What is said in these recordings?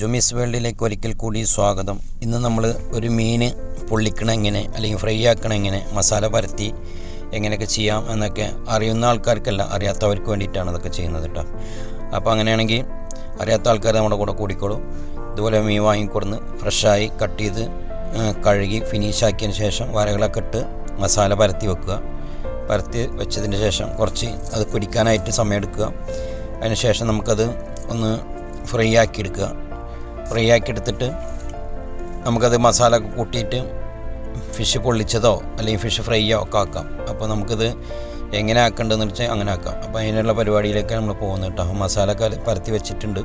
ജുമിസ് വേൾഡിലേക്ക് ഒരിക്കൽ കൂടി സ്വാഗതം. ഇന്ന് നമ്മൾ ഒരു മീൻ പൊള്ളിക്കണം എങ്ങനെ അല്ലെങ്കിൽ ഫ്രൈ ആക്കണ എങ്ങനെ മസാല പരത്തി എങ്ങനെയൊക്കെ ചെയ്യാം എന്നൊക്കെ അറിയുന്ന ആൾക്കാർക്കല്ല അറിയാത്തവർക്ക് വേണ്ടിയിട്ടാണ് ഇതൊക്കെ ചെയ്യുന്നത് കേട്ടോ. അപ്പോൾ അങ്ങനെയാണെങ്കിൽ അറിയാത്ത ആൾക്കാർ നമ്മുടെ കൂടെ കൂടിക്കോളും. ഇതുപോലെ മീൻ വാങ്ങിക്കൊടുന്ന് ഫ്രഷായി കട്ട് ചെയ്ത് കഴുകി ഫിനിഷ് ആക്കിയതിന് ശേഷം വരകളൊക്കെ ഇട്ട് മസാല പരത്തി വെക്കുക. പരത്തി വെച്ചതിന് ശേഷം കുറച്ച് അത് പിടിക്കാനായിട്ട് സമയം എടുക്കുക. അതിന് ശേഷം നമുക്കത് ഒന്ന് ഫ്രൈ ആക്കി എടുക്കുക. ഫ്രൈ ആക്കി എടുത്തിട്ട് നമുക്കത് മസാല കൂട്ടിയിട്ട് ഫിഷ് പൊള്ളിച്ചതോ അല്ലെങ്കിൽ ഫിഷ് ഫ്രൈയോ ഒക്കെ ആക്കാം. അപ്പോൾ നമുക്കിത് എങ്ങനെ ആക്കേണ്ടതെന്ന് വെച്ചാൽ അങ്ങനെ ആക്കാം. അപ്പോൾ അതിനുള്ള പരിപാടിയിലേക്ക് നമ്മൾ പോകുന്നത് കേട്ടോ. മസാല ഒക്കെ പരത്തി വെച്ചിട്ടുണ്ട്.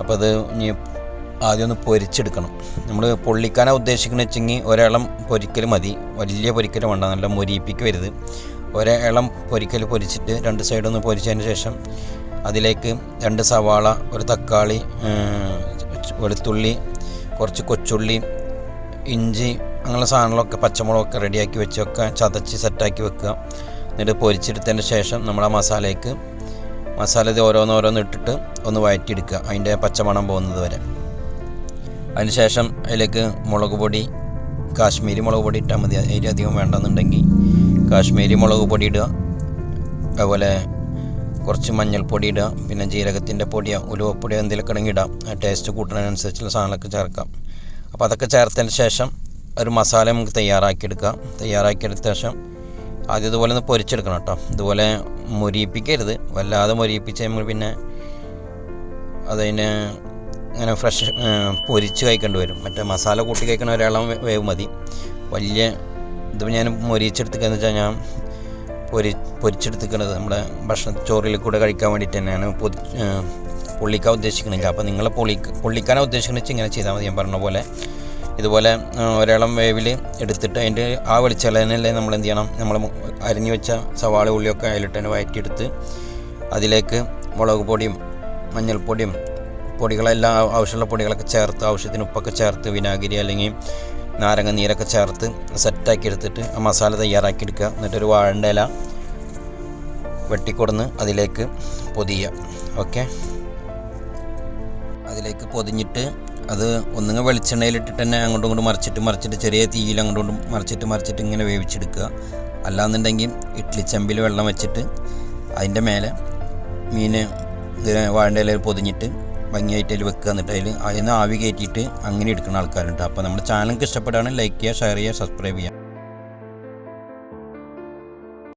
അപ്പോൾ അത് ഇനി ആദ്യം ഒന്ന് പൊരിച്ചെടുക്കണം. നമ്മൾ പൊള്ളിക്കാനാണ് ഉദ്ദേശിക്കുന്നത് വെച്ചെങ്കിൽ ഒരേളം പൊരിക്കൽ മതി. വലിയ പൊരിക്കൽ വേണ്ട. നല്ല മൊരിയിപ്പിക്ക് വരുത് ഒരേളം പൊരിക്കൽ പൊരിച്ചിട്ട് രണ്ട് സൈഡൊന്ന് പൊരിച്ചതിന് ശേഷം അതിലേക്ക് രണ്ട് സവാള ഒരു തക്കാളി ഏഹ്, വെളുത്തുള്ളി കുറച്ച് കൊച്ചുള്ളി ഇഞ്ചി അങ്ങനെയുള്ള സാധനങ്ങളൊക്കെ പച്ചമുളകൊക്കെ റെഡിയാക്കി വെച്ച് വെക്കുക ചതച്ച് സെറ്റാക്കി വെക്കുക. എന്നിട്ട് പൊരിച്ചെടുത്തതിന് ശേഷം നമ്മൾ ആ മസാലയ്ക്ക് മസാല ഇത് ഓരോന്നോരോന്ന് ഇട്ടിട്ട് ഒന്ന് വഴറ്റിയെടുക്കുക അതിന്റെ പച്ചമണം പോകുന്നത് വരെ. അതിനുശേഷം അതിലേക്ക് മുളക് പൊടി കാശ്മീരി മുളക് പൊടി ഇട്ടാൽ മതി. അതിലധികം വേണ്ടെന്നുണ്ടെങ്കിൽ കാശ്മീരി മുളക് പൊടി ഇടുക. അതുപോലെ കുറച്ച് മഞ്ഞൾപ്പൊടി ഇടുക പിന്നെ ജീരകത്തിന്റെ പൊടിയോ ഉലുവപ്പൊടിയോ എന്തെങ്കിലും കിടങ്ങി ഇടാം ടേസ്റ്റ് കൂട്ടുന്നതിനനുസരിച്ചുള്ള സാധനങ്ങളൊക്കെ ചേർക്കാം. അപ്പോൾ അതൊക്കെ ചേർത്തതിന് ശേഷം ഒരു മസാല നമുക്ക് തയ്യാറാക്കിയെടുക്കുക തയ്യാറാക്കിയെടുത്ത ശേഷം ആദ്യം ഇതുപോലെ ഒന്ന് പൊരിച്ചെടുക്കണം കേട്ടോ. ഇതുപോലെ മുരിയിപ്പിക്കരുത്. വല്ലാതെ മുരിയിപ്പിച്ച് നമ്മൾ പിന്നെ അതിന് അങ്ങനെ ഫ്രഷ് പൊരിച്ച് കഴിക്കേണ്ടി വരും. മറ്റേ മസാല കൂട്ടി കഴിക്കണ ഒരാളം വേവ് മതി. വലിയ ഇതിപ്പോൾ ഞാൻ മൊരിച്ചെടുത്തിക്കെന്ന് വെച്ചാൽ ഞാൻ പൊരി പൊരിച്ചെടുത്തിക്കണത് നമ്മുടെ ഭക്ഷണ ചോറിൽ കൂടെ കഴിക്കാൻ വേണ്ടിയിട്ട് തന്നെയാണ് പൊതി പൊള്ളിക്കാൻ ഉദ്ദേശിക്കണില്ല അപ്പോൾ നിങ്ങൾ പൊള്ളി പൊള്ളിക്കാനാണ് ഉദ്ദേശിക്കുന്നത് വെച്ചാൽ ഇങ്ങനെ ചെയ്താൽ മതി. ഞാൻ പറഞ്ഞ പോലെ ഇതുപോലെ ഒരളം വേവിൽ എടുത്തിട്ട് അതിന്റെ ആ വെളിച്ചെണ്ണയിലെ നമ്മൾ എന്ത് ചെയ്യണം? നമ്മൾ അരിഞ്ഞു വെച്ച സവാള ഉള്ളിയൊക്കെ അതിലിട്ട് തന്നെ വഴറ്റിയെടുത്ത് അതിലേക്ക് മുളക് പൊടിയും മഞ്ഞൾപ്പൊടിയും പൊടികളെല്ലാം ആവശ്യമുള്ള പൊടികളൊക്കെ ചേർത്ത് ആവശ്യത്തിന് ഉപ്പൊക്കെ ചേർത്ത് വിനാഗിരി അല്ലെങ്കിൽ നാരങ്ങ നീരൊക്കെ ചേർത്ത് സെറ്റാക്കി എടുത്തിട്ട് ആ മസാല തയ്യാറാക്കി എടുക്കുക. എന്നിട്ടൊരു വാഴന്റെ ഇല വെട്ടിക്കൊടുന്ന് അതിലേക്ക് പൊതിയുക. ഓക്കെ? അതിലേക്ക് പൊതിഞ്ഞിട്ട് അത് ഒന്നുകിൽ വെളിച്ചെണ്ണയിലിട്ടിട്ട് തന്നെ അങ്ങോട്ടും ഇങ്ങോട്ടും മറിച്ചിട്ട് മറിച്ചിട്ട് ചെറിയ തീയിൽ അങ്ങോട്ടും ഇങ്ങോട്ടും മറിച്ചിട്ട് മറിച്ചിട്ട് ഇങ്ങനെ വേവിച്ചെടുക്കുക. അല്ലാന്നുണ്ടെങ്കിൽ ഇഡ്ഡലി ചെമ്പിൽ വെള്ളം വെച്ചിട്ട് അതിന്റെ മേലെ മീൻ വാഴന്റെ ഇലയിൽ പൊതിഞ്ഞിട്ട് ഭംഗിയായിട്ട് അതിൽ വെക്കുക. എന്നിട്ട് അതിൽ അതിൽ നിന്ന് ആവി കയറ്റിയിട്ട് അങ്ങനെ എടുക്കുന്ന ആൾക്കാരുണ്ട്. അപ്പോൾ നമ്മുടെ ചാനൽ ഇഷ്ടപ്പെടുകയാണെങ്കിൽ ലൈക്ക് ചെയ്യുക ഷെയർ ചെയ്യുക സബ്സ്ക്രൈബ് ചെയ്യുക.